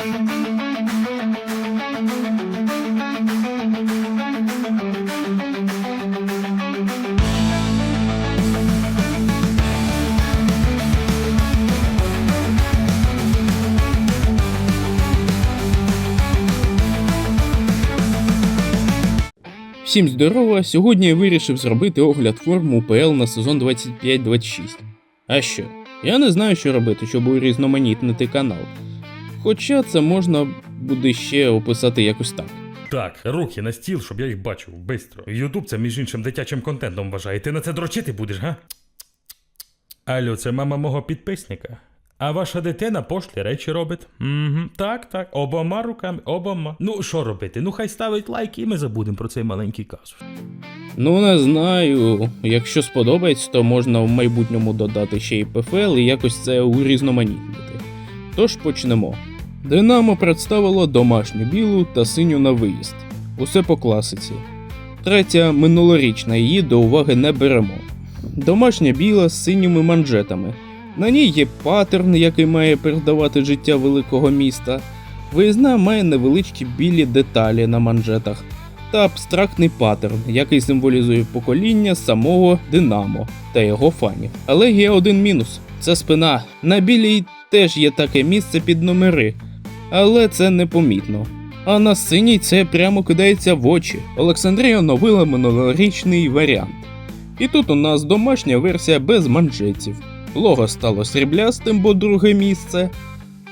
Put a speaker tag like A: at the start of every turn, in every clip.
A: Всім здорово! Сьогодні я вирішив зробити огляд форм УПЛ на сезон 25-26. А що? Я не знаю, що робити, щоб урізноманітнити канал. Хоча це можна буде ще описати якось так.
B: Так, руки на стіл, щоб я їх бачив, бистро. Ютуб це між іншим дитячим контентом вважає. Ти на це дрочити будеш, га? Алло, це мама мого підписника. А ваша дитина пошлі речі робить? Угу, так, так, обома руками, обома. Ну, що робити? Ну хай ставить лайк і ми забудемо про цей маленький казус.
A: Ну, не знаю. Якщо сподобається, то можна в майбутньому додати ще й ПФЛ і якось це урізноманітнити. Тож почнемо. Динамо представило домашню білу та синю на виїзд. Усе по класиці. Третя минулорічна її до уваги не беремо. Домашня біла з синіми манжетами. На ній є паттерн, який має передавати життя великого міста. Виїзна має невеличкі білі деталі на манжетах та абстрактний паттерн, який символізує покоління самого Динамо та його фанів. Але є один мінус: це спина. На білій теж є таке місце під номери, але це непомітно. А на синій це прямо кидається в очі. Олександрія оновила минулорічний варіант. І тут у нас домашня версія без манжетів. Лого стало сріблястим, бо друге місце.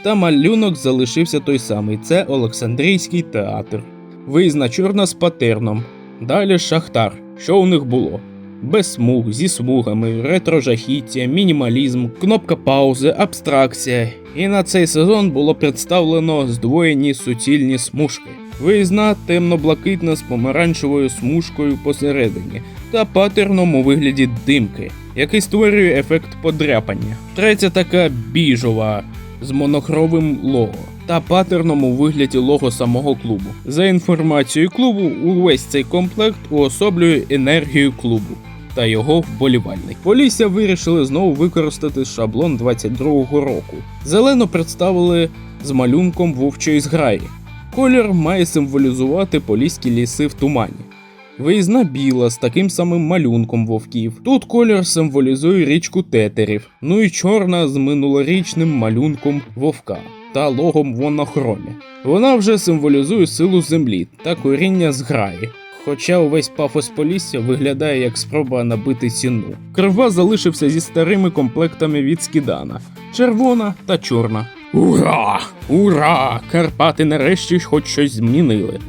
A: Та малюнок залишився той самий це Олександрійський театр. Виїзна чорна з патерном. Далі Шахтар. Що у них було? Без смуг, зі смугами, ретро-жахіття, мінімалізм, кнопка паузи, абстракція. І на цей сезон було представлено здвоєні суцільні смужки. Виїзна темно-блакитна з помаранчевою смужкою посередині та патерном у вигляді димки, який створює ефект подряпання. Третя така біжова з монохровим лого та патерном у вигляді лого самого клубу. За інформацією клубу, увесь цей комплект уособлює енергію клубу та його вболівальник. Полісся вирішили знову використати шаблон 22-го року. Зелену представили з малюнком вовчої зграї. Колір має символізувати поліські ліси в тумані. Виїзна біла з таким самим малюнком вовків. Тут колір символізує річку тетерів, ну і чорна з минулорічним малюнком вовка та логом в монохромі. Вона вже символізує силу землі та коріння зграї. Хоча увесь пафос Полісся виглядає як спроба набити ціну. Крива залишився зі старими комплектами від Скідана: червона та чорна. Ура! Ура! Карпати нарешті хоч щось змінили.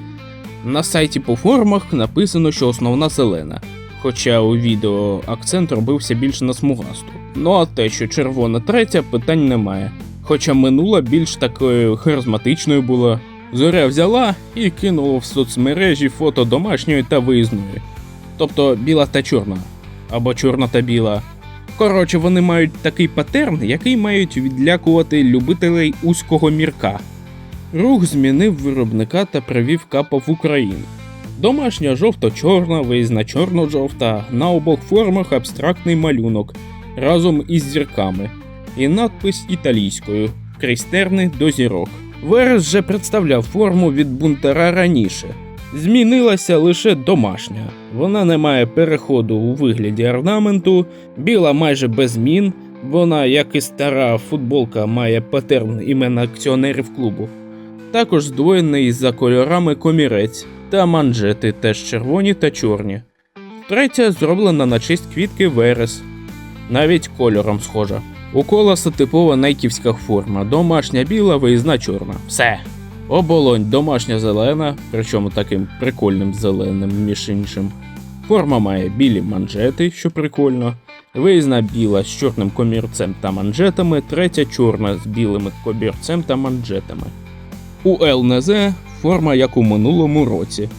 A: На сайті по формах написано, що основна зелена, хоча у відео акцент робився більше на смугасту. Ну а те, що червона третя, питань немає. Хоча минула більш такою харизматичною була. Зоря взяла і кинула в соцмережі фото домашньої та виїзної. Тобто біла та чорна, або чорна та біла. Коротше, вони мають такий патерн, який мають відлякувати любителей узького мірка. Рух змінив виробника та привів капа в Україну. Домашня жовто-чорна, виїзна чорно-жовта, на обох формах абстрактний малюнок разом із зірками, і надпис італійською крізь терни до зірок. Верес вже представляв форму від бунтара раніше. Змінилася лише домашня. Вона не має переходу у вигляді орнаменту, біла майже без змін. Вона, як і стара футболка, має патерн імен акціонерів клубу. Також здвоєний за кольорами комірець та манжети теж червоні та чорні. Третя зроблена на честь квітки Верес, навіть кольором схожа. У колоса типова найківська форма, домашня біла, виїзна чорна. Все. Оболонь домашня зелена, причому таким прикольним зеленим між іншим. Форма має білі манжети, що прикольно. Виїзна біла з чорним комірцем та манжетами, третя чорна з білим комірцем та манжетами. У ЛНЗ форма як у минулому році.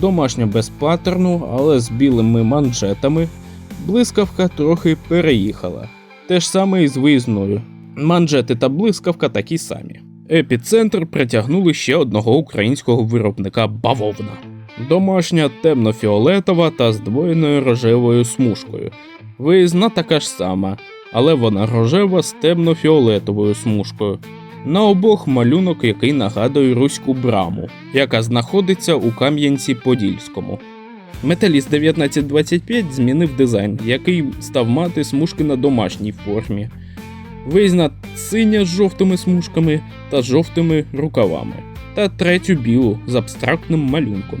A: Домашня без паттерну, але з білими манжетами. Блискавка трохи переїхала. Те ж саме і з виїзною. Манжети та блискавка такі самі. Епіцентр притягнули ще одного українського виробника бавовна. Домашня темно-фіолетова та здвоєною рожевою смужкою. Виїзна така ж сама, але вона рожева з темно-фіолетовою смужкою. На обох малюнок, який нагадує руську браму, яка знаходиться у Кам'янці-Подільському. Металіст 1925 змінив дизайн, який став мати смужки на домашній формі. Визнат синя з жовтими смужками та жовтими рукавами, та третю білу з абстрактним малюнком.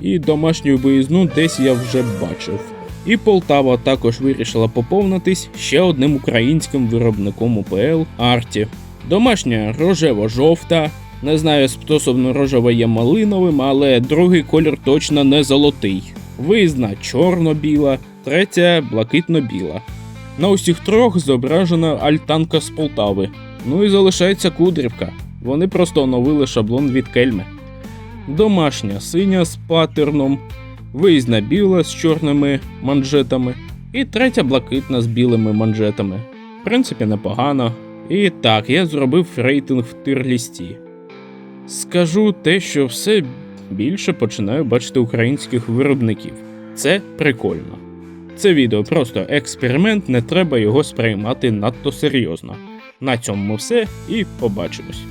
A: І домашню виїзну десь я вже бачив. І Полтава також вирішила поповнитись ще одним українським виробником УПЛ Арті. Домашня рожево-жовта. Не знаю, стосовно рожева є малиновим, але другий колір точно не золотий. Виїзна чорно-біла, третя блакитно-біла. На усіх трьох зображена альтанка з Полтави. Ну і залишається кудрівка. Вони просто оновили шаблон від кельми. Домашня синя з паттерном, виїзна біла з чорними манжетами, і третя блакитна з білими манжетами. В принципі, непогано. І так, я зробив рейтинг в тирлісті. Скажу те, що все більше починаю бачити українських виробників. Це прикольно. Це відео просто експеримент, не треба його сприймати надто серйозно. На цьому все і побачимось.